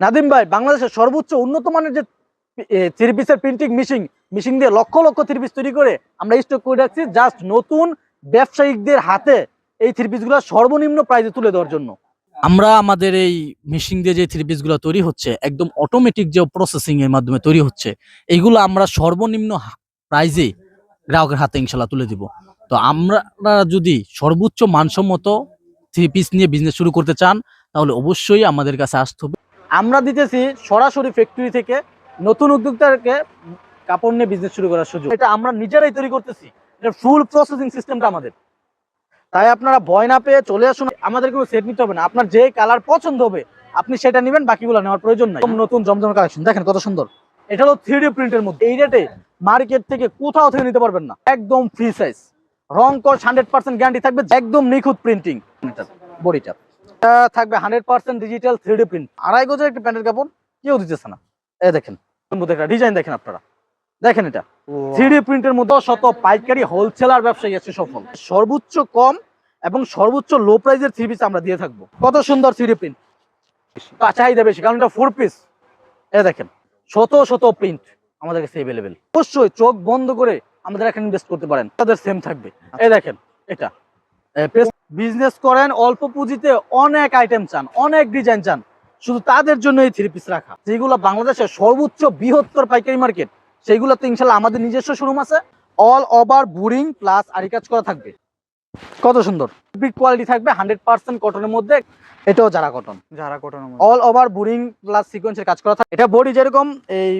নাদিম ভাই, বাংলাদেশের সর্বোচ্চ উন্নত মানের যে থ্রি পিসের প্রিন্টিং মেশিন মিশিং দিয়ে লক্ষ লক্ষ থ্রি পিস তৈরি করে আমরা স্টক করে রাখছি জাস্ট নতুন ব্যবসায়িকদের হাতে এই থ্রি পিসগুলো সর্বনিম্ন প্রাইসে তুলে দেওয়ার জন্য। আমরা আমাদের এই মেশিন দিয়ে যে থ্রি পিসগুলো তৈরি হচ্ছে, একদম অটোমেটিক যে প্রসেসিং এর মাধ্যমে তৈরি হচ্ছে, এইগুলো আমরা সর্বনিম্ন প্রাইজে গ্রাহকের হাতে ইনশাল্লাহ তুলে দিব। তো আমরা যদি সর্বোচ্চ মানসম্মত থ্রি পিস নিয়ে বিজনেস শুরু করতে চান, তাহলে অবশ্যই আমাদের কাছে আসতে হবে। আমরা দিতেছি সরাসরি ফ্যাক্টরি থেকে নতুন উদ্যোক্তাকে কাপড় নিয়ে বিজনেস শুরু করার সুযোগ। এটা আমরা নিজেরাই তৈরি করতেছি। এটা ফুল প্রসেসিং সিস্টেমটা আমাদের। তাই আপনারা ভয় না পেয়ে চলে আসুন। আমাদের কোনো সেট নিতে হবে না। আপনার যে কালার পছন্দ হবে, আপনি সেটা নেবেন, বাকিগুলো নেওয়ার প্রয়োজন নাই। নতুন জমজম কালেকশন দেখেন কত সুন্দর। এটা হলো থ্রি প্রিন্টের মধ্যে। এই রেটে মার্কেট থেকে কোথাও থেকে নিতে পারবেন না। একদম ফ্রি সাইজ রং কস হান্ড্রেড পার্সেন্ট গ্যারান্টি থাকবে। একদম নিখুঁত প্রিন্টিং বডিটা। থাকবে hundred percent digital three D print আড়াই গজের একটি প্যান্টের কাপড় কেউ দিতেছে না। এই দেখেন একটা ডিজাইন দেখেন আপনারা। দেখেন এটা। থ্রি ডি প্রিন্টের মধ্যে শত পাইকারি হোলসেলার ব্যবসায়ী আছে সফল। সর্বোচ্চ কম এবং সর্বোচ্চ লো প্রাইজের থ্রি পিস আমরা দিয়ে থাকব। কত সুন্দর থ্রি ডি প্রিন্ট চাহিদা বেশি কারণ এটা ফোর পিস এ দেখেন শত শত প্রিন্ট আমাদের কাছে অ্যাভেলেবেল অবশ্যই চোখ বন্ধ করে আমাদের এখানে ইনভেস্ট করতে পারেন। তাদের সেম থাকবে। এই দেখেন এটা। বিজনেস করেন অল্প পুঁজিতে অনেক আইটেম চান অনেক ডিজাইন চান। শুধু তাদের জন্য এই থ্রি পিস রাখা। যেগুলো বাংলাদেশের সর্বোচ্চ বৃহত্তর পাইকারি মার্কেট সেইগুলোতে ইনশাল্লাহ আমাদের নিজস্ব শোরুম আছে। অল ওভার বুরিং প্লাস আরি কাজ করা থাকবে। কত সুন্দর। বিগ কোয়ালিটি থাকবে হান্ড্রেড পার্সেন্ট কটনের মধ্যে এটাও যারা কটন যারা cotton all over boring plus সিকোয়েন্সের কাজ করা থাকে এটা বডি যেরকম এই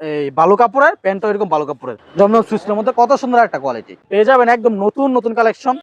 এই বালু কাপড়ের প্যান্টও এরকম বালু কাপড়ের। জমজম সুইচের মধ্যে কত সুন্দর একটা কোয়ালিটি পেয়ে যাবেন একদম নতুন নতুন কালেকশন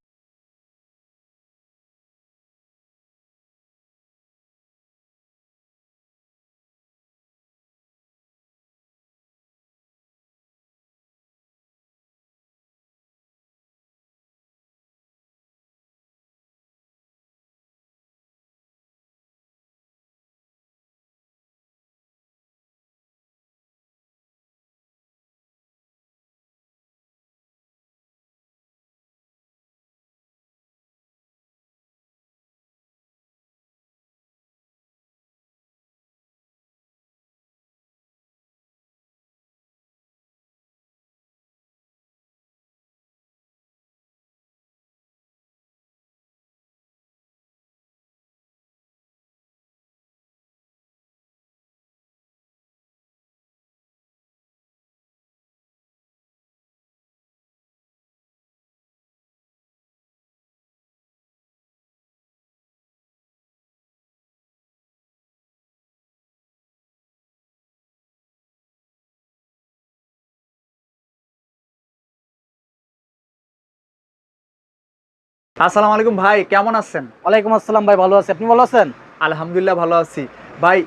আসসালামু আলাইকুম ভাই কেমন আছেন? ওয়ালাইকুম আসসালাম ভাই ভালো আছি। আপনি ভালো আছেন? আলহামদুলিল্লাহ ভালো আছি। ভাই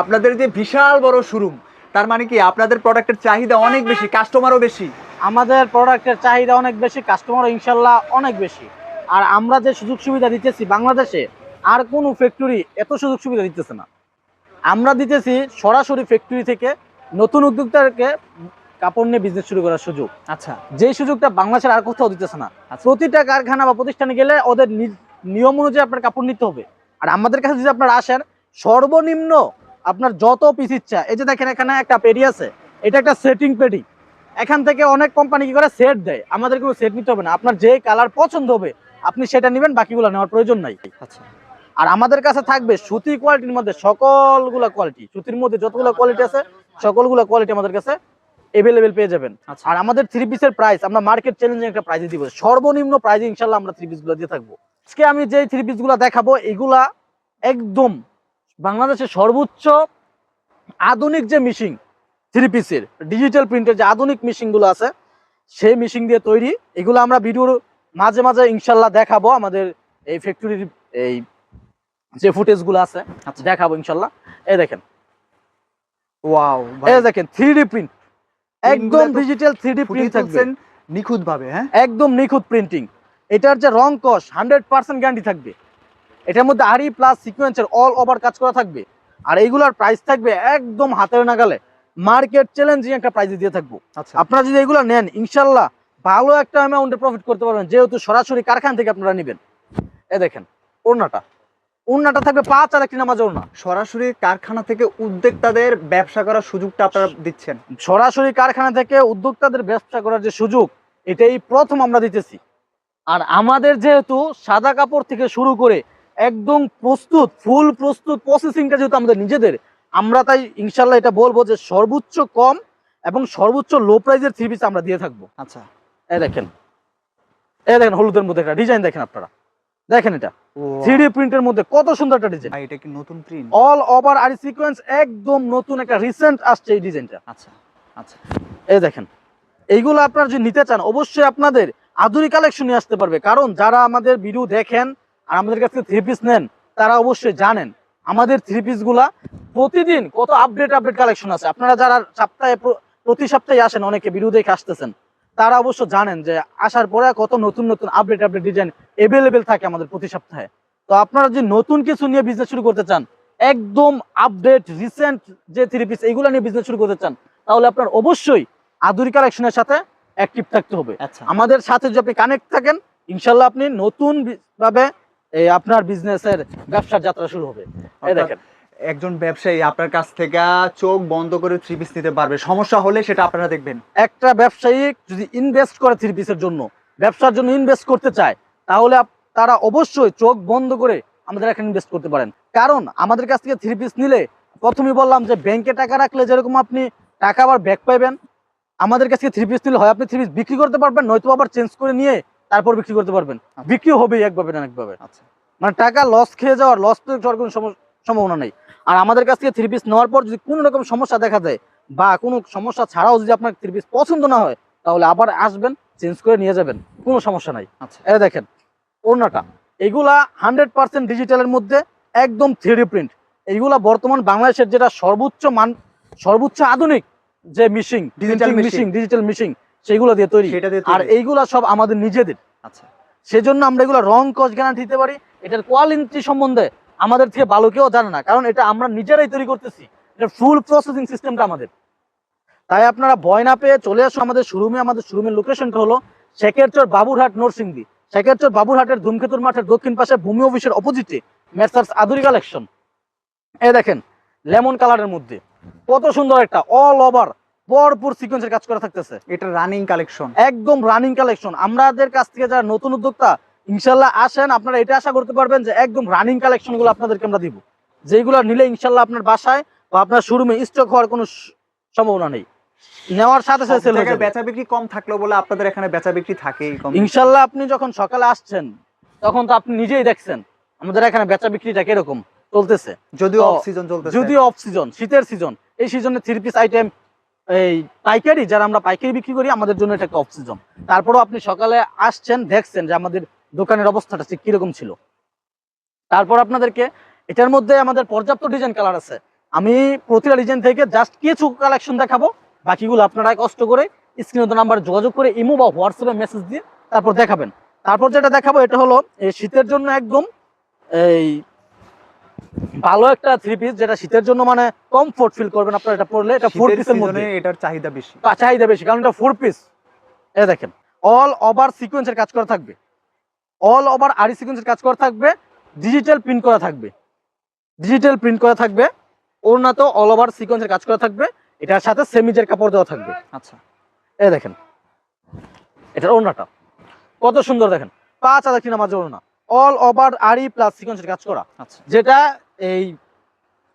আপনাদের যে বিশাল বড় শোরুম তার মানে কি আপনাদের প্রোডাক্টের চাহিদা অনেক বেশি কাস্টমারও বেশি? আমাদের প্রোডাক্টের চাহিদা অনেক বেশি কাস্টমার ইনশাল্লাহ অনেক বেশি। আর আমরা যে সুযোগ সুবিধা দিতেছি বাংলাদেশে আর কোনো ফ্যাক্টরি এত সুযোগ সুবিধা দিতেছে না। আমরা দিতেছি সরাসরি ফ্যাক্টরি থেকে নতুন উদ্যোক্তাকে কাপড় নিয়ে বিজনেস শুরু করার সুযোগ। আচ্ছা। যে সুযোগটা বাংলাদেশের আর কোথাও দিতেছে না। আচ্ছা। প্রতিটা কারখানা বা প্রতিষ্ঠানে গেলে ওদের নিয়ম অনুযায়ী আপনার কাপড় নিতে হবে। আর আমাদের কাছে যদি আপনারা আসেন সর্বনিম্ন আপনার যত পিস ইচ্ছা এই যে দেখেন এখানে একটা পেডি আছে এটা একটা সেটিং পেডি। এখান থেকে অনেক কোম্পানি কি করে? সেট দেয়। আমাদের কোনো সেট নিতে হবে না। আপনার যে কালার পছন্দ হবে আপনি সেটা নেবেন বাকিগুলো নেওয়ার প্রয়োজন নাই। আচ্ছা। আর আমাদের কাছে থাকবে সুতি কোয়ালিটির মধ্যে সকলগুলা কোয়ালিটি সুতির মধ্যে যতগুলো কোয়ালিটি আছে সকলগুলো কোয়ালিটি আমাদের কাছে এভেলেবেল পেয়ে যাবেন। আচ্ছা। আর আমাদের থ্রি পিসের প্রাইস আমরা মার্কেট চ্যালেঞ্জিং একটা প্রাইসে দিব। সর্বনিম্ন প্রাইসে ইনশাল্লাহ আমরা থ্রি পিসগুলো দিয়ে থাকব। আজকে আমি যে থ্রি পিসগুলো দেখাবো এগুলা একদম বাংলাদেশের সর্বোচ্চ আধুনিক যে মিশিং থ্রি পিসের ডিজিটাল প্রিন্টের যে আধুনিক মিশিংগুলো আছে সেই মেশিন দিয়ে তৈরি। এগুলো আমরা ভিডিওর মাঝে মাঝে ইনশাল্লাহ দেখাবো আমাদের এই ফ্যাক্টরির এই যে ফুটেজগুলো আছে আচ্ছা। দেখাবো ইনশাল্লাহ এই দেখেন। ওয়াও এই দেখেন থ্রি প্রিন্ট একদম ডিজিটাল থ্রি ডি প্রিন্ট থাকবে। নিখুঁত ভাবে হ্যাঁ? একদম নিখুঁত প্রিন্টিং এটার যে রং কস হান্ড্রেড পার্সেন্ট গ্যারান্টি থাকবে। এটার মধ্যে আরি প্লাস সিকোয়েন্সের অল ওভার কাজ করা থাকবে। আর এইগুলার প্রাইস থাকবে একদম হাতের নাগালে। মার্কেট চ্যালেঞ্জিং একটা প্রাইস দিয়ে থাকব। আচ্ছা। আপনারা যদি এগুলো নেন ইনশাল্লাহ ভালো একটা অ্যামাউন্টে প্রফিট করতে পারবেন যেহেতু সরাসরি কারখানা থেকে আপনারা নেবেন। এ দেখেন ওড়নাটা। ওড়নাটা থাকবে পাঁচ আর একটি নামাজ ওড়না সরাসরি কারখানা থেকে উদ্যোক্তাদের ব্যবসা করার সুযোগটা আপনারা দিচ্ছেন। সরাসরি কারখানা থেকে উদ্যোক্তাদের ব্যবসা করার যে সুযোগ এটাই প্রথম আমরা দিতেছি। আর আমাদের যেহেতু সাদা কাপড় থেকে শুরু করে একদম প্রস্তুত ফুল প্রস্তুত প্রসেসিংটা যেহেতু আমাদের নিজেদের আমরা তাই ইনশাল্লাহ এটা বলব যে সর্বোচ্চ কম এবং সর্বোচ্চ লো প্রাইজের থ্রি পিস আমরা দিয়ে থাকব। আচ্ছা। এ দেখেন। এ দেখেন হলুদের মধ্যে একটা ডিজাইন দেখেন আপনারা। দেখেন এটা। থ্রি প্রিন্টের মধ্যে কত সুন্দর একটা ডিজাইন ভাই এটা কি নতুন প্রিন্ট অল ওভার আর সিকোয়েন্স একদম নতুন একটা রিসেন্ট আসছে এই ডিজাইনটা আচ্ছা আচ্ছা। এই দেখেন এইগুলো আপনারা যদি নিতে চান অবশ্যই আপনাদের আধুনিক কালেকশন নিয়ে আসতে পারবে। কারণ যারা আমাদের ভিডিও দেখেন আর আমাদের কাছে থ্রি পিস নেন তারা অবশ্যই জানেন আমাদের থ্রি পিসগুলা প্রতিদিন কত আপডেট আপডেট কালেকশন আছে। আপনারা যারা সপ্তাহে প্রতি সপ্তাহে আসেন অনেকে ভিডিও দেখে আসতেছেন। তারা অবশ্য জানেন যে আসার পরে কত নতুন নতুন আপডেট আপডেট ডিজাইন এভেলেবেল থাকে আমাদের প্রতি সপ্তাহে। তো আপনারা যদি নতুন কিছু নিয়ে বিজনেস শুরু করতে চান একদম আপডেট রিসেন্ট যে থ্রি পিস এইগুলো নিয়ে বিজনেস শুরু করতে চান তাহলে আপনার অবশ্যই আধুনিক কালেকশনের সাথে অ্যাক্টিভ থাকতে হবে। আচ্ছা। আমাদের সাথে যদি আপনি কানেক্ট থাকেন ইনশাল্লাহ আপনি নতুন ভাবে এই আপনার বিজনেসের ব্যবসার যাত্রা শুরু হবে। এই দেখেন। একজন ব্যবসায়ী আপনার কাছ থেকে চোখ বন্ধ করে থ্রি পিস নিতে পারবে। সমস্যা হলে সেটা আপনারা দেখবেন। একটা ব্যবসায়ী যদি ইনভেস্ট করে থ্রি পিসের জন্য ব্যবসার জন্য ইনভেস্ট করতে চায় তাহলে তারা অবশ্যই চোখ বন্ধ করে আমাদের এখানে ইনভেস্ট করতে পারেন। কারণ আমাদের কাছ থেকে থ্রি পিস নিলে প্রথমেই বললাম যে ব্যাংকে টাকা রাখলে যেরকম আপনি টাকা আবার ব্যাক পাইবেন। আমাদের কাছ থেকে থ্রি পিস নিলে হয় আপনি থ্রি পিস বিক্রি করতে পারবেন নয়তো আবার চেঞ্জ করে নিয়ে তারপর বিক্রি করতে পারবেন। বিক্রি হবেই একভাবে না একভাবে। আচ্ছা। মানে টাকা লস খেয়ে যাওয়ার লস যাওয়ার কোনো সম- সম্ভাবনা নেই। আর আমাদের কাছ থেকে থ্রি পিস নেওয়ার পর যদি কোনো রকম সমস্যা দেখা দেয় বা কোনো সমস্যা ছাড়াও যদি আপনার থ্রি পিস পছন্দ না হয় তাহলে আবার আসবেন চেঞ্জ করে নিয়ে যাবেন। কোনো সমস্যা নাই। আচ্ছা। এটা দেখেন ওড়নাটা এগুলা হান্ড্রেড পার্সেন্ট ডিজিটালের মধ্যে একদম থ্রি প্রিন্ট এইগুলা বর্তমান বাংলাদেশের যেটা সর্বোচ্চ মান সর্বোচ্চ আধুনিক যে machine digital machine digital machine সেগুলো দিয়ে তৈরি। আর এইগুলা সব আমাদের নিজেদের। আচ্ছা। সেজন্য আমরা এগুলো রং কস গ্যারান্টি দিতে পারি। এটার কোয়ালিটি সম্বন্ধে আমাদের থেকে ভালো কেউ জানে না কারণ এটা আমরা নিজেরাই তৈরি করতেছি। এটা ফুল প্রসেসিং সিস্টেমটা আমাদের। তাই আপনারা ভয় না পেয়ে চলে আসো আমাদের শোরুমে আমাদের শোরুমের লোকেশনটা হলো শেখেরচর বাবুরহাট নরসিংদী। শেখেরচর বাবুরহাটের ধূমকেতুর মাঠের দক্ষিণ পাশে ভূমি অফিসের অপোজিটে মেসার্স আদুরি কালেকশন এই দেখেন লেমন কালারের মধ্যে। কত সুন্দর একটা অল ওভার ভরপুর সিকোয়েন্সের কাজ করা থাকতেছে। এটা রানিং কালেকশন একদম রানিং কালেকশন আমাদের কাছ থেকে যারা নতুন উদ্যোক্তা ইনশাল্লাহ আসেন আপনারা এটা আশা করতে পারবেন যে একদম রানিং কালেকশনগুলো আপনাদেরকে আমরা দিব। যেগুলো নিলে ইনশাল্লাহ আপনার বাসায় বা আপনার শোরুমে স্টক হওয়ার কোনো সম্ভাবনা নেই। নেওয়ার সাথে সাথে সেল হয়ে বেচা বিক্রি কম থাকলেও বলে আপনাদের এখানে বেচা বিক্রি কম ইনশাল্লাহ আপনি যখন সকালে আসছেন তখন তো আপনি নিজেই দেখছেন আমাদের এখানে বেচা বিক্রিটা কীরকম চলতেছে। যদিও অফ সিজন চলতেছে। যদিও অফ সিজন শীতের সিজন এই সিজনে থ্রি পিস আইটেম এই পাইকারি যারা আমরা পাইকারি বিক্রি করি আমাদের জন্য এটা একটা অফ সিজন তারপরেও আপনি সকালে আসছেন দেখছেন যে আমাদের দোকানের অবস্থাটা ঠিক কীরকম ছিল? তারপর আপনাদেরকে এটার মধ্যে আমাদের পর্যাপ্ত ডিজাইন কালার আছে। আমি প্রতিটা ডিজাইন থেকে জাস্ট কিছু কালেকশন দেখাবো বাকিগুলো আপনারা কষ্ট করে স্ক্রিনে নাম্বার যোগাযোগ করে ইমো বা হোয়াটসঅ্যাপে মেসেজ দিয়ে তারপর দেখাবেন। তারপর যেটা দেখাবো এটা হলো এই শীতের জন্য একদম এই ভালো একটা থ্রি পিস যেটা শীতের জন্য মানে কমফোর্ট ফিল করবেন আপনারা এটা পরলে এটা ফোর পিসের মধ্যে। এটার চাহিদা বেশি। চাহিদা বেশি কারণ এটা ফোর পিস এ দেখেন অল ওভার সিকোয়েন্সের কাজ করা থাকবে। অল ওভার আরি সিকোয়েন্সের কাজ করা থাকবে ডিজিটাল প্রিন্ট করা থাকবে। ডিজিটাল প্রিন্ট করা থাকবে ওড়না তো অল ওভার সিকোয়েন্সের কাজ করা থাকবে এটার সাথে সেমিজের কাপড় দেওয়া থাকবে। আচ্ছা। এই দেখেন এটার ওড়নাটা কত সুন্দর দেখেন পাঁচ হাজার কিনা মাঝে ওড়না অল ওভার আরি প্লাস সিকোয়েন্সের কাজ করা। আচ্ছা। যেটা এই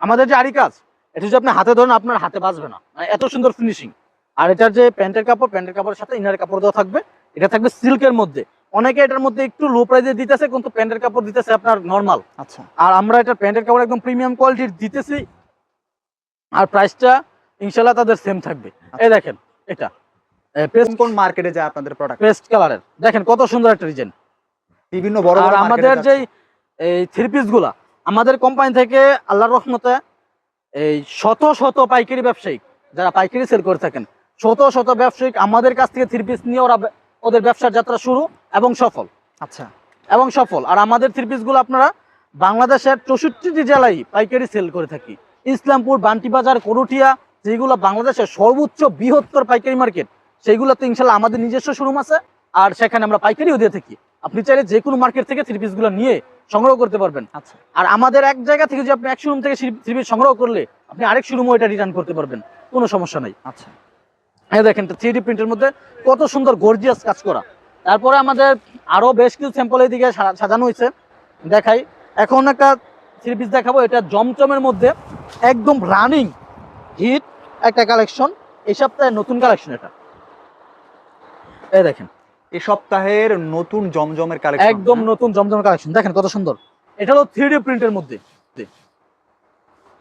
আমাদের যে আরি কাজ এটা যদি আপনি হাতে ধরেন আপনার হাতে বাজবে না। মানে এত সুন্দর ফিনিশিং আর এটার যে প্যান্টের কাপড় প্যান্টের কাপড়ের সাথে ইনার কাপড় দেওয়া থাকবে এটা থাকবে সিল্কের মধ্যে। অনেকে এটার মধ্যে একটু লো প্রাইজে দিতেছে কিন্তু প্যান্টের কাপড় দিতেছে আপনার নর্মাল আচ্ছা। আর আমরা এটা প্যান্টের কাপড় একদম প্রিমিয়াম কোয়ালিটির দিতেছি আর প্রাইসটা ইনশাল্লাহ তাদের সেম থাকবে। এই দেখেন এটা। কোন কোন মার্কেটে যায় আপনাদের প্রোডাক্ট পেস্ট কালারের দেখেন কত সুন্দর একটা ডিজাইন বিভিন্ন বড় আর বড় আমাদের যেই এই থ্রি পিসগুলা আমাদের কোম্পানি থেকে আল্লাহর রহমতে এই শত শত পাইকারি ব্যবসায়িক যারা পাইকারি সেল করে থাকেন শত শত ব্যবসায়িক আমাদের কাছ থেকে থ্রি পিস নিয়ে ওরা ওদের ব্যবসার যাত্রা শুরু এবং সফল। আচ্ছা। এবং সফল। আর আমাদের থ্রি পিসগুলো আপনারা বাংলাদেশের চৌষট্টিটি জেলায় পাইকারি সেল করে থাকি। ইসলামপুর বান্টিবাজার করুটিয়া যেগুলো বাংলাদেশের সর্বোচ্চ বৃহত্তর পাইকারি মার্কেট সেইগুলোতে ইনশাল্লাহ আমাদের নিজস্ব শোরুম আছে। আর সেখানে আমরা পাইকারিও দিয়ে থাকি। আপনি চাইলে যে কোনো মার্কেট থেকে থ্রি পিসগুলো নিয়ে সংগ্রহ করতে পারবেন। আচ্ছা। আর আমাদের এক জায়গা থেকে যদি আপনি এক শোরুম থেকে থ্রি পিস সংগ্রহ করলে আপনি আরেক শোরুমও এটা রিটার্ন করতে পারবেন। কোনো সমস্যা নাই। আচ্ছা। এই দেখেন থ্রি ডি প্রিন্টের মধ্যে কত সুন্দর গর্জিয়াস কাজ করা। তারপরে আমাদের আরও বেশ কিছু স্যাম্পল এইদিকে সাজানো হয়েছে। দেখাই এখন একটা থ্রি পিস দেখাবো এটা জমজমের মধ্যে একদম রানিং হিট একটা কালেকশন এই সপ্তাহে নতুন কালেকশন এটা। এই দেখেন এই সপ্তাহের নতুন জমজমের কালেকশন একদম নতুন জমজমের কালেকশন দেখেন কত সুন্দর। এটা হলো থ্রি ডি প্রিন্টের মধ্যে।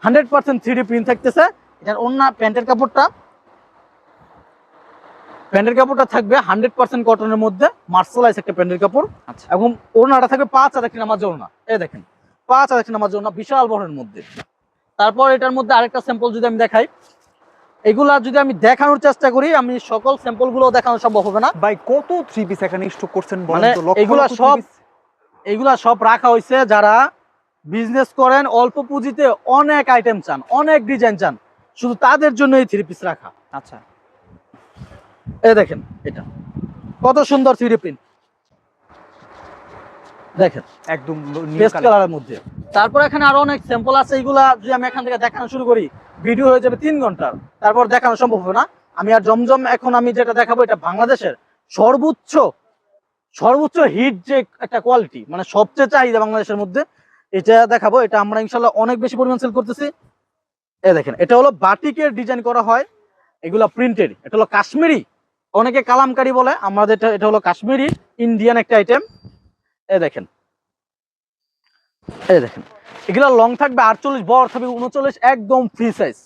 Hundred percent three D print থাকতেছে। এটার অন্য প্যান্টের কাপড়টা প্যান্টের কাপড়টা থাকবে হান্ড্রেড পার্সেন্ট কটনের মধ্যে মার্শালাইজ একটা প্যান্টের কাপড়। আচ্ছা। এবং ওড়নাটা থাকবে পাঁচ হাজার কিনা আমার ওড়না এই দেখেন পাঁচ হাজার কিনা আমার ওড়না বিশাল বড়ের মধ্যে। তারপর এটার মধ্যে আরেকটা স্যাম্পল যদি আমি দেখাই এগুলা যদি আমি দেখানোর চেষ্টা করি আমি সকল স্যাম্পলগুলো দেখানো সম্ভব হবে না। ভাই কত থ্রি পিস এখানে স্টক করছেন মানে এগুলা সব এগুলা সব রাখা হয়েছে যারা বিজনেস করেন অল্প পুঁজিতে অনেক আইটেম চান অনেক ডিজাইন চান। শুধু তাদের জন্য এই থ্রি পিস রাখা। আচ্ছা। এই দেখেন এটা। কত সুন্দর থ্রি প্রিন্ট। দেখেন একদম পেস্ট কালারের মধ্যে। তারপর এখানে আরও অনেক স্যাম্পল আছে এগুলা যদি আমি এখান থেকে দেখানো শুরু করি ভিডিও হয়ে যাবে তিন ঘণ্টার। তারপর দেখানো সম্ভব হবে না। আমি আর জমজম এখন আমি যেটা দেখাবো এটা বাংলাদেশের সর্বোচ্চ সর্বোচ্চ হিট যে একটা কোয়ালিটি মানে সবচেয়ে চাহিদা বাংলাদেশের মধ্যে এটা দেখাবো। এটা আমরা ইনশাল্লাহ অনেক বেশি পরিমাণ সেল করতেছি। এ দেখেন এটা হলো বাটিকের ডিজাইন করা হয়। এগুলা প্রিন্টেড এটা হলো কাশ্মীরি অনেকে কালামকারি বলে আমাদের এটা হলো কাশ্মীরি, ইন্ডিয়ান একটা আইটেম এ দেখেন। এই দেখেন। এগুলো লং থাকবে আটচল্লিশ, বড় থাকবে উনচল্লিশ, একদম ফ্রি সাইজ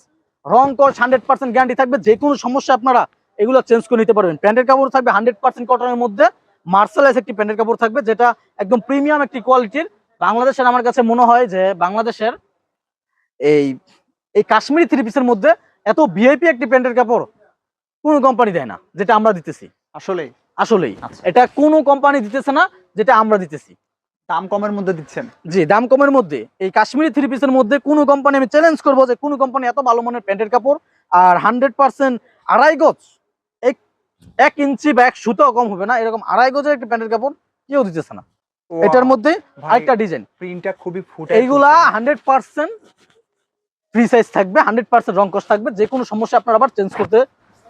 রং কর হান্ড্রেড পার্সেন্ট গ্যারান্টি থাকবে, যে কোনো সমস্যা আপনারা এগুলো চেঞ্জ করে নিতে পারবেন। প্যান্টের কাপড় থাকবে হান্ড্রেড পার্সেন্ট কটনের মধ্যে। মার্শালাইজ একটি প্যান্টের কাপড় থাকবে, যেটা একদম প্রিমিয়াম একটি কোয়ালিটির বাংলাদেশের আমার কাছে মনে হয় যে, বাংলাদেশের এই এই কাশ্মীরি থ্রি পিসের মধ্যে এত ভিআইপি একটি প্যান্টের কাপড় কোনো কোম্পানি দেয় না যেটা আমরা দিতেছি। আসলে আসলেই। আচ্ছা। এটা কোনো কোম্পানি দিতেছে না যেটা আমরা দিতেছি। দাম কমের মধ্যে দিচ্ছেন? জি দাম কমের মধ্যে। এই কাশ্মীরি থ্রি পিসের মধ্যে কোনো কোম্পানি আমি চ্যালেঞ্জ করব যে কোনো কোম্পানি এত ভালো মানের প্যান্টের কাপড় আর হান্ড্রেড পার্সেন্ট আড়াই গজ এক এক ইঞ্চি বা এক সুতো কম হবে না এরকম আড়াই গজের একটা প্যান্টের কাপড় কেউ দিতেছে না। এটার মধ্যে আরেকটা ডিজাইন প্রিন্টটা খুবই ফুটে এইগুলা হান্ড্রেড পার্সেন্ট ফ্রি সাইজ থাকবে হান্ড্রেড পার্সেন্ট রং কস থাকবে যে কোনো সমস্যা আপনারা আবার চেঞ্জ করতে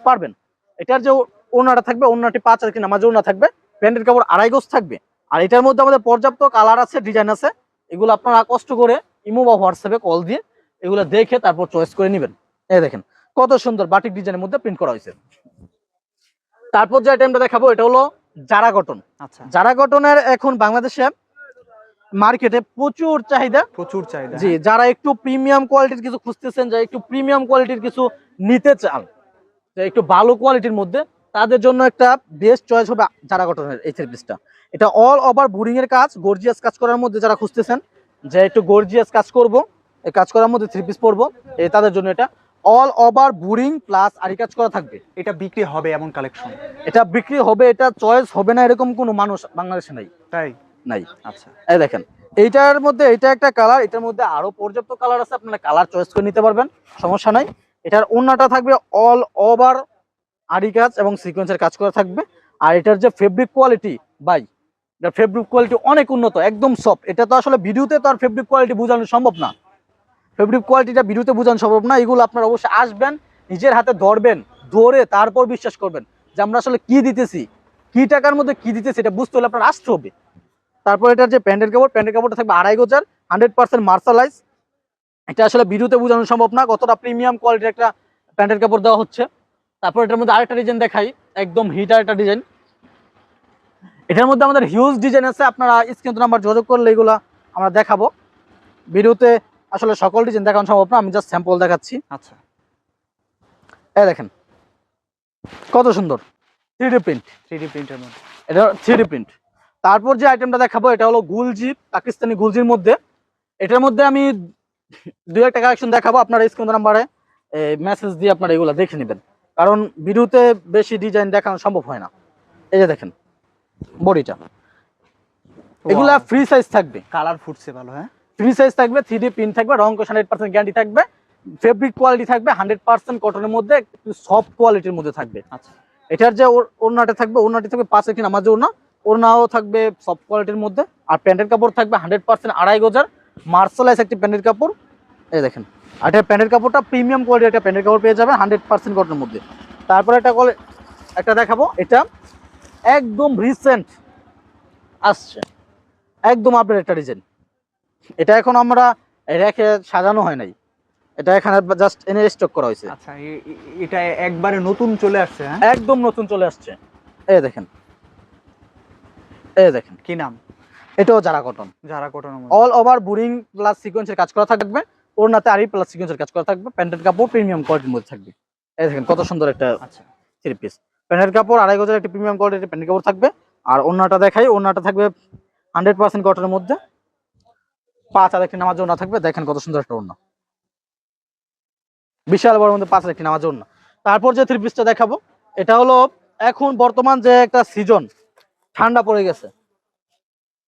পারবেন। এটার যে ওনাটা থাকবে ওনাটি পাঁচ আর কি নামাজ ওনা থাকবে প্যান্টের কাপড় আড়াই গজ থাকবে। আর এটার মধ্যে আমাদের পর্যাপ্ত কালার আছে ডিজাইন আছে এগুলো আপনারা কষ্ট করে ইমো বা হোয়াটসঅ্যাপে কল দিয়ে এগুলো দেখে তারপর চয়েস করে নেবেন। এই দেখেন কত সুন্দর বাটিক ডিজাইনের মধ্যে প্রিন্ট করা হয়েছে। তারপর যে আইটেমটা দেখাবো এটা হলো জারা কটন। আচ্ছা। জারা কটনের এখন বাংলাদেশে মার্কেটে প্রচুর চাহিদা। প্রচুর চাহিদা জি যারা একটু প্রিমিয়াম কোয়ালিটির কিছু খুঁজতেছেন যারা একটু প্রিমিয়াম কোয়ালিটির কিছু নিতে চান একটু ভালো কোয়ালিটির মধ্যে তাদের জন্য একটা বেস্ট চয়েস হবে যারা গঠনের এই থ্রি পিসটা এটা অল ওভার বোরিং এর কাজ গর্জিয়াস কাজ করার মধ্যে যারা খুঁজতেছেন যে একটু গর্জিয়াস কাজ করব এই কাজ করার মধ্যে থ্রি পিস পরবো এই তাদের জন্য এটা অল ওভার বোরিং প্লাস আরি কাজ করা থাকবে। এটা বিক্রি হবে এমন কালেকশন এটা বিক্রি হবে এটা চয়েস হবে না এরকম কোনো মানুষ বাংলাদেশে নাই। তাই? নাই। আচ্ছা। এই দেখেন এইটার মধ্যে এটা একটা কালার এটার মধ্যে আরও পর্যাপ্ত কালার আছে আপনারা কালার চয়েস করে নিতে পারবেন সমস্যা নাই। এটার ওন্নাটা থাকবে অল ওভার আড়ি কাজ এবং সিকোয়েন্সের কাজ করা থাকবে। আর এটার যে ফেব্রিক কোয়ালিটি বাই এটার ফেব্রিক কোয়ালিটি অনেক উন্নত, একদম সফট এটা তো আসলে ভিডিওতে তো আর ফেব্রিক কোয়ালিটি বোঝানো সম্ভব না। ফেব্রিক কোয়ালিটিটা ভিডিওতে বোঝানো সম্ভব না, এগুলো আপনারা অবশ্যই আসবেন, নিজের হাতে ধরবেন, ধরে তারপর বিশ্বাস করবেন যে আমরা আসলে কি দিতেছি, কি টাকার মধ্যে কি দিতেছি, এটা বুঝতে হলে আপনার আসতে হবে। তারপর এটার যে প্যান্টের কাপড়, প্যান্টের কাপড়টা থাকবে আড়াই গোজার হান্ড্রেড পার্সেন্ট মার্শালাইজ এটা আসলে ভিডিওতে বোঝানো সম্ভব না কতটা প্রিমিয়াম কোয়ালিটির একটা প্যান্টের কাপড় দেওয়া হচ্ছে। তারপর এটার মধ্যে আরেকটা ডিজাইন দেখাই একদম হিটার একটা ডিজাইন এটার মধ্যে আমাদের হিউজ ডিজাইন আছে আপনারা স্ক্রিন নাম্বার যোগাযোগ করলে এগুলো আমরা দেখাবো। ভিডিওতে আসলে সকল ডিজাইন দেখানো সম্ভব না আমি জাস্ট স্যাম্পল দেখাচ্ছি। আচ্ছা। এই দেখেন কত সুন্দর three D print three D প্রিন্টের মধ্যে। এটা থ্রি ডি প্রিন্ট তারপর যে আইটেমটা দেখাবো এটা হলো গুলজি পাকিস্তানি গুলজির মধ্যে। এটার মধ্যে আমি দুই একটা কালেকশন দেখাবো আপনারা স্ক্রিন নাম্বারে মেসেজ দিয়ে আপনারা এগুলো দেখে নেবেন। কারণ ভিডিওতে বেশি ডিজাইন দেখানো সম্ভব হয় না। এই যে দেখেন বডিটা। এগুলা ফ্রি সাইজ থাকবে। কালার ফুটছে ভালো হ্যাঁ? ফ্রি সাইজ থাকবে থ্রি ডি প্রিন্ট থাকবে রং হান্ড্রেড পার্সেন্ট গ্যারান্টি থাকবে ফেব্রিক কোয়ালিটি থাকবে হান্ড্রেড পার্সেন্ট কটনের মধ্যে একটু সফট কোয়ালিটির মধ্যে থাকবে। আচ্ছা। এটার যে ওর- ওড়নাটা থাকবে ওড়নাটি থাকবে পাঁচ একটি নামাজে ওড়না ওড়নাও থাকবে সফট কোয়ালিটির মধ্যে আর প্যান্টের কাপড় থাকবে হান্ড্রেড পার্সেন্ট আড়াই গজার মার্শালাইজ একটি প্যান্টের কাপড়। এই দেখেন আর এটা প্যান্টের কাপড়টা প্রিমিয়াম কোয়ালিটির একটা প্যান্টের কাপড় পেয়ে যাবেন হান্ড্রেড পার্সেন্ট কটনের মধ্যে। তারপরে একটা কলে একটা দেখাবো এটা একদম রিসেন্ট আসছে। একদম আপডেট একটা ডিজাইন এটা এখন আমরা রেখে সাজানো হয় নাই। এটা এখানে জাস্ট এনে স্টক করা হয়েছে। আচ্ছা এটা একবারে নতুন চলে আসছে হ্যাঁ? একদম নতুন চলে আসছে। এই দেখেন এই দেখেন। কি নাম? এটাও যারা কটন যারা মধ্যে। অল ওভার বুরিং প্লাস সিকোয়েন্সের কাজ করা থাকবে ওর ওড়নাতে আরি প্লাস সিকোয়েন্সের কাজ করা থাকবে প্যান্টের কাপড় প্রিমিয়াম কোয়ালিটির মধ্যে থাকবে। এই দেখেন কত সুন্দর একটা থ্রি পিস প্যান্টের কাপড় আড়াই গজের একটা প্রিমিয়াম কোয়ালিটির প্যান্টের কাপড় থাকবে আর ওড়নাটা দেখাই ওড়নাটা থাকবে হান্ড্রেড পার্সেন্ট কটনের মধ্যে। পাঁচ আর একটি নামাজ ওড়না থাকবে দেখেন কত সুন্দর একটা ওড়না। বিশাল বড় মধ্যে পাঁচ আর একটি নামাজ ওড়না। তারপর যে থ্রি পিসটা দেখাবো এটা হলো এখন বর্তমান যে একটা সিজন ঠান্ডা পড়ে গেছে।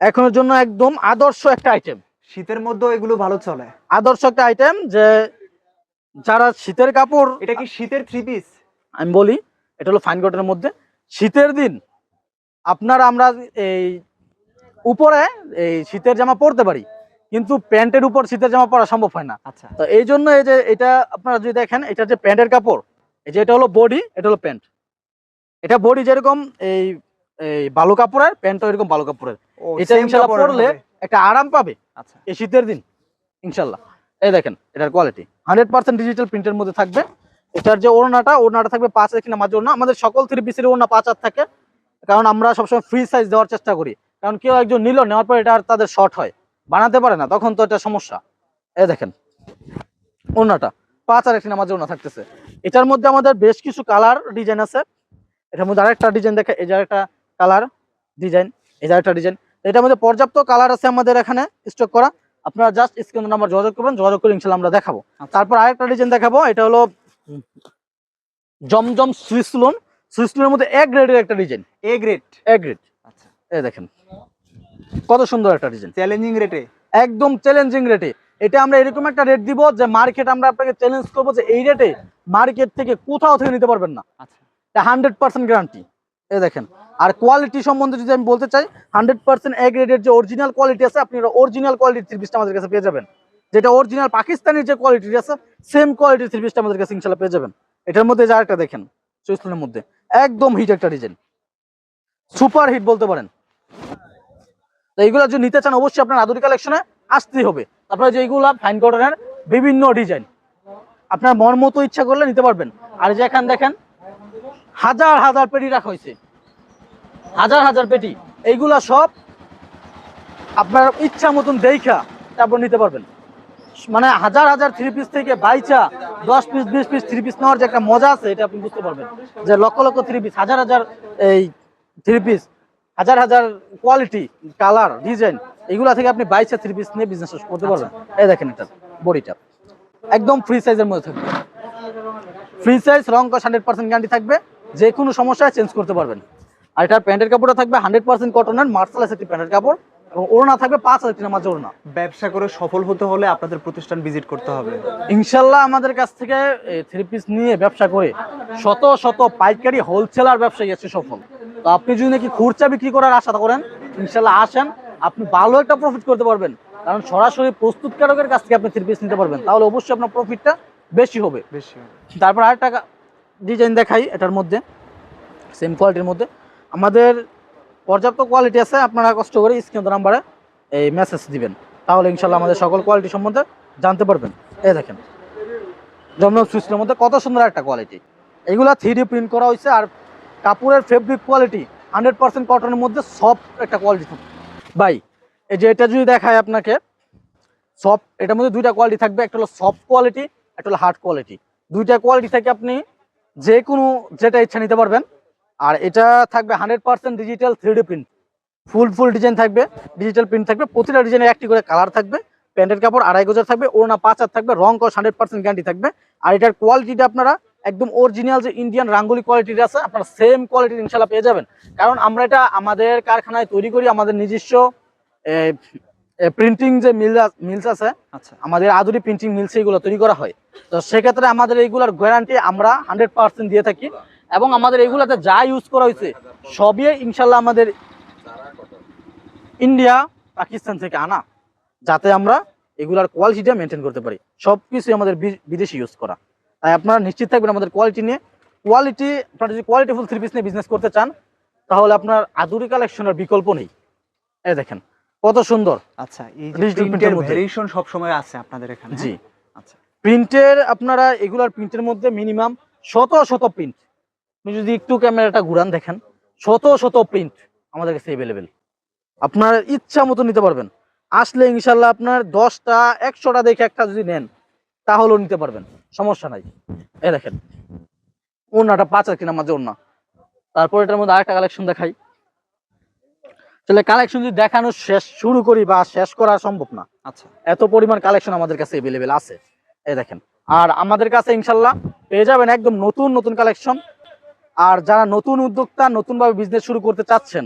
এখনের জন্য একদম আদর্শ একটা আইটেম শীতের মধ্যে এগুলো ভালো চলে। আদর্শ একটা আইটেম যে যারা শীতের কাপড় এটা কি শীতের থ্রি পিস আমি বলি এটা হলো ফাইন কটনের মধ্যে। শীতের দিন আপনার আমরা এই উপরে এই শীতের জামা পরতে পারি কিন্তু প্যান্টের উপর শীতের জামা পরা সম্ভব হয় না। আচ্ছা। তো এই জন্য এই যে এটা আপনারা যদি দেখেন এটা যে প্যান্টের কাপড় এই যে এটা হলো বডি এটা হলো প্যান্ট। এটা বডি যেরকম এই এই বালু কাপড়ের প্যান্টও এরকম বালু কাপড়ের। এটা ইনশাল্লাহ পরলে একটা আরাম পাবে আচ্ছা। এই শীতের দিন ইনশাল্লাহ। এই দেখেন এটার কোয়ালিটি হান্ড্রেড পার্সেন্ট ডিজিটাল প্রিন্টের মধ্যে থাকবে। এটার যে ওড়নাটা ওড়নাটা থাকবে পাঁচ হাজার কিনা মাঝে ওড়না। আমাদের সকল থ্রি পিসের ওড়না পাঁচ হাজার থাকে। কারণ আমরা সবসময় ফ্রি সাইজ দেওয়ার চেষ্টা করি। কারণ কেউ একজন নিল নেওয়ার পর এটা আর তাদের শর্ট হয়। বানাতে পারে না তখন তো এটা সমস্যা। এই দেখেন ওড়নাটা পাঁচ আর একটি নামাজের ওড়না থাকতেছে। এটার মধ্যে আমাদের বেশ কিছু কালার ডিজাইন আছে। এটার মধ্যে আরেকটা ডিজাইন দেখে এই যে একটা কালার ডিজাইন এই যে একটা ডিজাইন এটার মধ্যে পর্যাপ্ত কালার আছে আমাদের এখানে স্টক করা। আপনারা জাস্ট স্ক্রিন নাম্বার যোগাযোগ করবেন যোগাযোগ করে ইনশাল্লাহ আমরা দেখাবো। আচ্ছা। তারপর আরেকটা ডিজাইন দেখাবো এটা হলো জমজম সুইস লোন সুইস লোনের মধ্যে এক গ্রেডের একটা ডিজাইন এ গ্রেড এক গ্রেড আচ্ছা। এই দেখেন কত সুন্দর একটা ডিজাইন চ্যালেঞ্জিং রেটে একদম চ্যালেঞ্জিং রেটে এটা আমরা এরকম একটা রেট দিব যে মার্কেট আমরা আপনাকে চ্যালেঞ্জ করব যে এই রেটে মার্কেট থেকে কোথাও থেকে নিতে পারবেন না। আচ্ছা। এটা হান্ড্রেড পার্সেন্ট গ্যারান্টি এই দেখেন। আর কোয়ালিটি সম্বন্ধে যদি আমি বলতে চাই হান্ড্রেড পার্সেন্ট এ গ্রেডের যে অরিজিনাল কোয়ালিটি আছে, আপনি অরিজিনাল কোয়ালিটির থ্রি পিসটা আমাদের কাছে পেয়ে যাবেন। যেটা অরিজিনাল পাকিস্তানের যে কোয়ালিটি আছে সেম কোয়ালিটির থ্রি পিসটা আমাদের কাছে ইনশাল্লাহ পেয়ে যাবেন। এটার মধ্যে যা একটা দেখেন চৈস্তুনের মধ্যে। একদম হিট একটা ডিজাইন সুপার হিট বলতে পারেন। তো এইগুলো যদি নিতে চান, অবশ্যই আপনার আধুনিক কালেকশনে আসতেই হবে। তারপরে যে এইগুলা ফাইন কটনের বিভিন্ন ডিজাইন আপনার মন মতো ইচ্ছা করলে নিতে পারবেন। আর যে এখান দেখেন হাজার হাজার পেটি রাখা হয়েছে। হাজার হাজার পেটি। এইগুলা সব আপনার ইচ্ছা মতন দেখা তারপর নিতে পারবেন। মানে হাজার হাজার থ্রি পিস থেকে বাইচা দশ পিস বিশ পিস থ্রি পিস নেওয়ার যে একটা মজা আছে এটা আপনি বুঝতে পারবেন। যে লক্ষ লক্ষ থ্রি পিস হাজার হাজার এই থ্রি পিস হাজার হাজার কোয়ালিটি কালার ডিজাইন এগুলা থেকে আপনি বাইচা থ্রি পিস নিয়ে বিজনেস করতে পারবেন। এই দেখেন এটা বডিটা। একদম ফ্রি সাইজের মধ্যে থাকবে। ফ্রি সাইজ রং কস হান্ড্রেড পার্সেন্ট গ্যারান্টি থাকবে। যে কোনো সমস্যায় চেঞ্জ করতে পারবেন। আর এটার প্যান্টের কাপড়টা থাকবে হান্ড্রেড পার্সেন্ট কটনের মার্শালাইজ একটি প্যান্টের কাপড় এবং ওড়না থাকবে পাঁচ হাজার কিনা মাঝে ওড়না। ব্যবসা করে সফল হতে হলে আপনাদের প্রতিষ্ঠান ভিজিট করতে হবে। ইনশাল্লাহ আমাদের কাছ থেকে থ্রি পিস নিয়ে ব্যবসা করে শত শত পাইকারি হোলসেলার ব্যবসায়ী আছে সফল। তো আপনি যদি নাকি খুরচা বিক্রি করার আশা করেন ইনশাল্লাহ আসেন আপনি ভালো একটা প্রফিট করতে পারবেন। কারণ সরাসরি প্রস্তুতকারকের কাছ থেকে আপনি থ্রি পিস নিতে পারবেন। তাহলে অবশ্যই আপনার প্রফিটটা বেশি হবে। বেশি তারপর আরেকটা ডিজাইন দেখাই এটার মধ্যে সেম কোয়ালিটির মধ্যে। আমাদের পর্যাপ্ত কোয়ালিটি আছে, আপনারা কষ্ট করে স্ক্রিন নাম্বারে এই মেসেজ দিবেন। তাহলে ইনশাল্লাহ আমাদের সকল কোয়ালিটি সম্বন্ধে জানতে পারবেন। এই দেখেন, জমজম সুইচের মধ্যে কত সুন্দর একটা কোয়ালিটি এগুলা থ্রি প্রিন্ট করা হয়েছে আর কাপড়ের ফেব্রিক কোয়ালিটি হান্ড্রেড পার্সেন্ট কটনের মধ্যে সফট একটা কোয়ালিটি ভাই, এই যে এটা যদি দেখায় আপনাকে সফট এটার মধ্যে দুইটা কোয়ালিটি থাকবে, একটা হলো সফট কোয়ালিটি একটা হলো হার্ড কোয়ালিটি দুইটা কোয়ালিটি থেকে আপনি যে কোনো যেটা ইচ্ছা নিতে পারবেন। আর এটা থাকবে hundred percent digital three print ফুল ফুল ডিজাইন থাকবে ডিজিটাল প্রিন্ট থাকবে, প্রতিটা ডিজাইনের একটি করে কালার থাকবে, প্যান্টের কাপড়, আড়াই গজার থাকবে, ওড়না পাঁচ থাকবে, রং কস হান্ড্রেড পার্সেন্ট গ্যারান্টি থাকবে। আর এটার কোয়ালিটিটা আপনারা একদম অরিজিনাল যে ইন্ডিয়ান রাঙ্গুলি কোয়ালিটির আছে, আপনারা সেম কোয়ালিটির ইনশাল্লাহ পেয়ে যাবেন। কারণ আমরা এটা আমাদের কারখানায় তৈরি করি, আমাদের নিজস্ব প্রিন্টিং যে মিল মিলস আছে আচ্ছা। আমাদের আধুনিক প্রিন্টিং মিলস এগুলো তৈরি করা হয়। তো সেক্ষেত্রে আমাদের এইগুলোর গ্যারান্টি আমরা হান্ড্রেড পার্সেন্ট দিয়ে থাকি এবং আমাদের এইগুলাতে যা ইউজ করা হয়েছে সবই ইনশাল্লাহ আমাদের ইন্ডিয়া পাকিস্তান থেকে আনা যাতে আমরা এগুলার কোয়ালিটিটা মেনটেন করতে পারি। সব কিছুই আমাদের বিদেশি ইউজ করা। তাই আপনারা নিশ্চিত থাকবেন আমাদের কোয়ালিটি নিয়ে। কোয়ালিটি আপনারা যদি কোয়ালিটিফুল থ্রি পিস নিয়ে বিজনেস করতে চান তাহলে আপনার আধুনিক কালেকশনের বিকল্প নেই। এই দেখেন। কত সুন্দর। আচ্ছা এই যে প্রিন্টের ভেরিয়েশন সব সময় আছে আপনাদের এখানে জি। আচ্ছা। প্রিন্টের আপনারা এগুলার প্রিন্টের মধ্যে মিনিমাম শত শত প্রিন্ট আপনি যদি একটু ক্যামেরাটা ঘুরান দেখেন শত শত প্রিন্ট আমাদের কাছে অ্যাভেলেবেল আপনার ইচ্ছা মতো নিতে পারবেন। আসলে ইনশাল্লাহ আপনার দশটা একশোটা দেখে একটা যদি নেন তাহলেও নিতে পারবেন। সমস্যা নাই। এ দেখেন ওনাটা পাঁচ আর কিনা মাঝে ওনা তারপর এটার মধ্যে আরেকটা কালেকশন দেখাই। তাহলে কালেকশন যদি দেখানো শেষ শুরু করি বা শেষ করা সম্ভব না। আচ্ছা। এত পরিমাণ কালেকশন আমাদের কাছে এভেলেবেল আছে। এই দেখেন। আর আমাদের কাছে ইনশাল্লাহ পেয়ে যাবেন একদম নতুন নতুন কালেকশন আর যারা নতুন উদ্যোক্তা নতুন ভাবে বিজনেস শুরু করতে চাচ্ছেন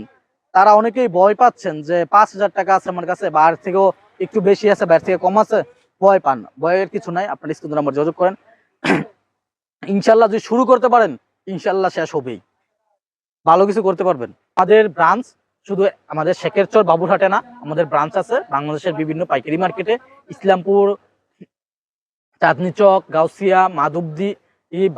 তারা অনেকেই ভয় পাচ্ছেন যে পাঁচ হাজার টাকা আছে আমার কাছে বা এর থেকেও একটু বেশি আছে বা থেকে কম আছে ভয় পান না। ভয়ের কিছু নাই আপনার স্ক্রিন নাম্বার যোগাযোগ করেন। ইনশাল্লাহ যদি শুরু করতে পারেন ইনশাল্লাহ শেষ হবেই। ভালো কিছু করতে পারবেন। আমাদের ব্রাঞ্চ শুধু আমাদের শেখেরচর বাবুরহাটে না আমাদের ব্রাঞ্চ আছে বাংলাদেশের বিভিন্ন পাইকারি মার্কেটে ইসলামপুর চাঁদনি চক গাউসিয়া মাধবদি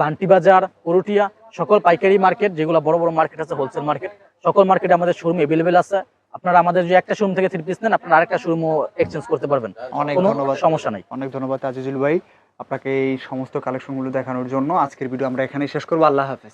বান্টি বাজার করুটিয়া সকল পাইকারি মার্কেট যেগুলো বড় বড় মার্কেট আছে হোলসেল মার্কেট সকল মার্কেটে আমাদের শোরুম এভেলেবেল আছে। আপনারা আমাদের যে একটা শোরুম থেকে থ্রি পিস নেন আপনারা আরেকটা শোরুমও এক্সচেঞ্জ করতে পারবেন। অনেক ধন্যবাদ। সমস্যা নাই। অনেক ধন্যবাদ আজিজুল ভাই আপনাকে এই সমস্ত কালেকশনগুলো দেখানোর জন্য। আজকের ভিডিও আমরা এখানেই শেষ করব। আল্লাহ হাফেজ।